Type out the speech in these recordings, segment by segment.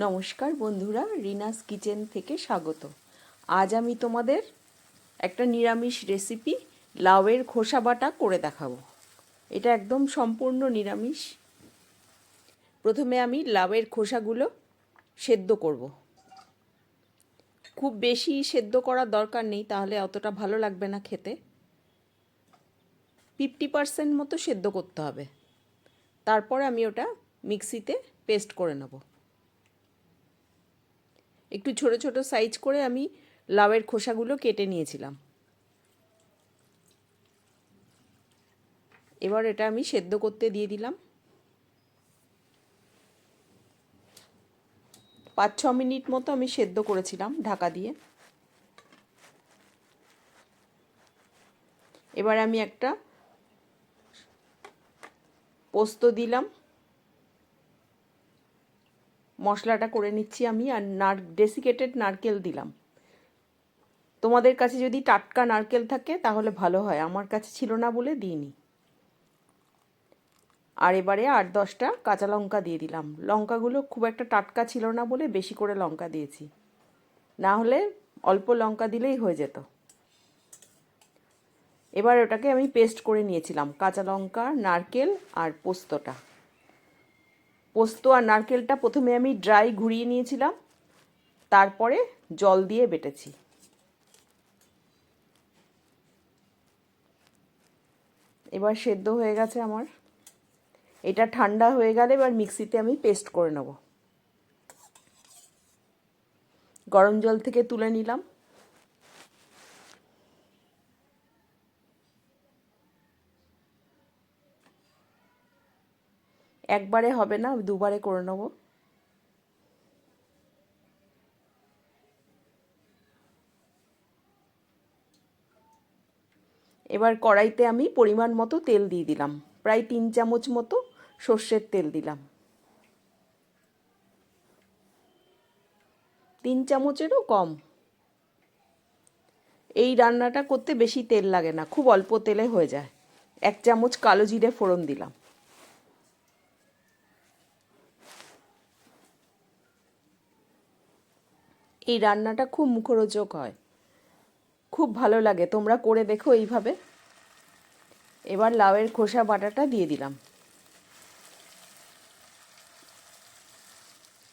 নমস্কার বন্ধুরা, রিনাস কিচেন থেকে স্বাগত। আজ আমি তোমাদের একটা নিরামিষ রেসিপি লাউয়ের খোসা বাটা করে দেখাবো। এটা একদম সম্পূর্ণ নিরামিষ। প্রথমে আমি লাউয়ের খোসাগুলো সেদ্ধ করব। খুব বেশি সেদ্ধ করার দরকার নেই, তাহলে অতটা ভালো লাগবে না খেতে। ফিফটি পার্সেন্ট মতো সেদ্ধ করতে হবে। তারপরে আমি ওটা মিক্সিতে পেস্ট করে নেব। একটু ছোট ছোট সাইজ করে আমি লাউয়ের খোসাগুলো কেটে নিয়েছিলাম। এবার এটা আমি সেদ্ধ করতে দিয়ে দিলাম। পাঁচ ছ মিনিট মতো আমি সেদ্ধ করেছিলাম ঢাকা দিয়ে। এবার আমি একটা পোস্ত দিলাম। মশলাটা করে নিচ্ছি আমি আর নার ডেসিকেটেড নারকেল দিলাম। তোমাদের কাছে যদি টাটকা নারকেল থাকে তাহলে ভালো হয়, আমার কাছে ছিল না বলে দিইনি। আর এবারে আট দশটা কাঁচা লঙ্কা দিয়ে দিলাম। লঙ্কাগুলো খুব একটা টাটকা ছিল না বলে বেশি করে লঙ্কা দিয়েছি। না হলে অল্প লঙ্কা দিলেই হয়ে যেত। এবার ওটাকে আমি পেস্ট করে নিয়েছিলাম, কাঁচা লঙ্কা, নারকেল আর পোস্তটা। পোস্ত আর নারকেলটা প্রথমে আমি ড্রাই ঘুরিয়ে নিয়েছিলাম, তারপরে জল দিয়ে বেটেছি। এবার সেদ্ধ হয়ে গেছে আমার। এটা ঠান্ডা হয়ে গেলে এবার মিক্সিতে আমি পেস্ট করে নেব। গরম জল থেকে তুলে নিলাম। একবারে হবে না, দুবারে করে নেব। এবার কড়াইতে আমি পরিমাণ মতো তেল দিয়ে দিলাম, প্রায় তিন চামচ মতো সর্ষের তেল দিলাম। তিন চামচেরও কম। এই রান্নাটা করতে বেশি তেল লাগে না, খুব অল্প তেলে হয়ে যায়। এক চামচ কালো জিরে ফোড়ন দিলাম। এই রান্নাটা খুব মুখরোচক হয়। খুব ভালো লাগে। তোমরা করে দেখো এইভাবে। এবার লাউয়ের খোসা বাটাটা দিয়ে দিলাম।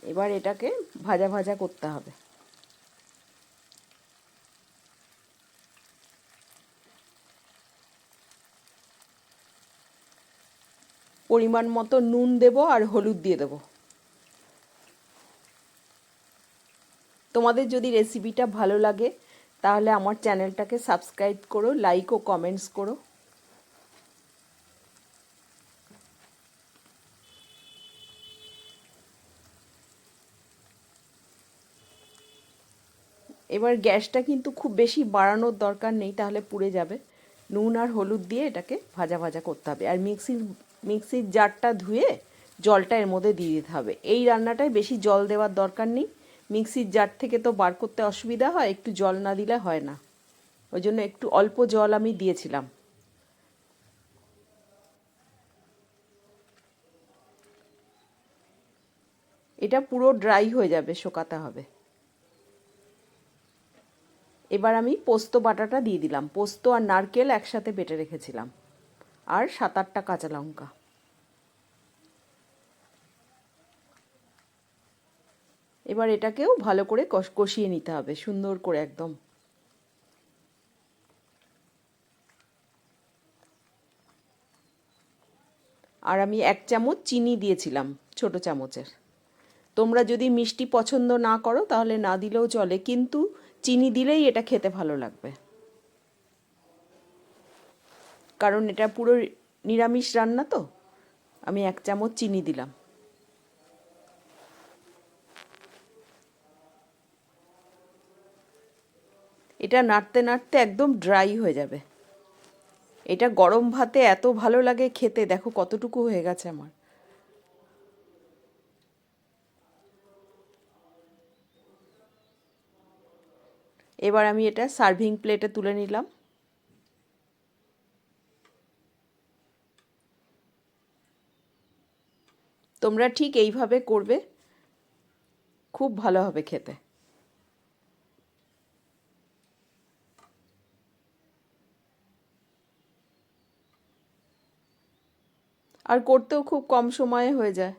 এবার এটাকে ভাজা ভাজা করতে হবে। পরিমাণ মতো নুন দেব আর হলুদ দিয়ে দেবো। তোমাদের যদি রেসিপিটা ভালো লাগে, তাহলে আমার চ্যানেলটাকে সাবস্ক্রাইব করো লাইক ও কমেন্টস করো। এবার গ্যাসটা কিন্তু খুব বেশি বাড়ানোর দরকার নেই, তাহলে পুড়ে যাবে। নুন আর হলুদ দিয়ে এটাকে ভাজা ভাজা করতে হবে। আর মিক্সির মিক্সির জারটা ধুয়ে জলটা এর মধ্যে দিয়ে দিতে হবে। এই রান্নাটায় বেশি জল দেওয়ার দরকার নেই। মিক্সির জার থেকে তো বার করতে অসুবিধা হয়, একটু জল না দিলে হয় না। ওই জন্য একটু অল্প জল আমি দিয়েছিলাম। এটা পুরো ড্রাই হয়ে যাবে, শোকাতে হবে। এবার আমি পোস্ত বাটাটা দিয়ে দিলাম। পোস্ত আর নারকেল একসাথে বেটে রেখেছিলাম। আর সাত আটটা কাঁচা লঙ্কা। এবার এটাকেও ভালো করে কষিয়ে নিতে হবে, সুন্দর করে একদম। আর আমি এক চামচ চিনি দিয়েছিলাম, ছোট চামচের। তোমরা যদি মিষ্টি পছন্দ না করো, তাহলে না দিলেও চলে, কিন্তু চিনি দিলেই এটা খেতে ভালো লাগবে। কারণ এটা পুরো নিরামিষ রান্না তো, আমি এক চামচ চিনি দিলাম। এটা নাড়তে নাড়তে একদম ড্রাই হয়ে যাবে। এটা গরম ভাতে এত ভালো লাগে খেতে, দেখো কতটুকু হয়ে গেছে আমার। এবার আমি এটা সার্ভিং প্লেটে তুলে নিলাম। তোমরা ঠিক এইভাবে করবে, খুব ভালো হবে খেতে। আর করতেও খুব কম সময়ে হয়ে যায়।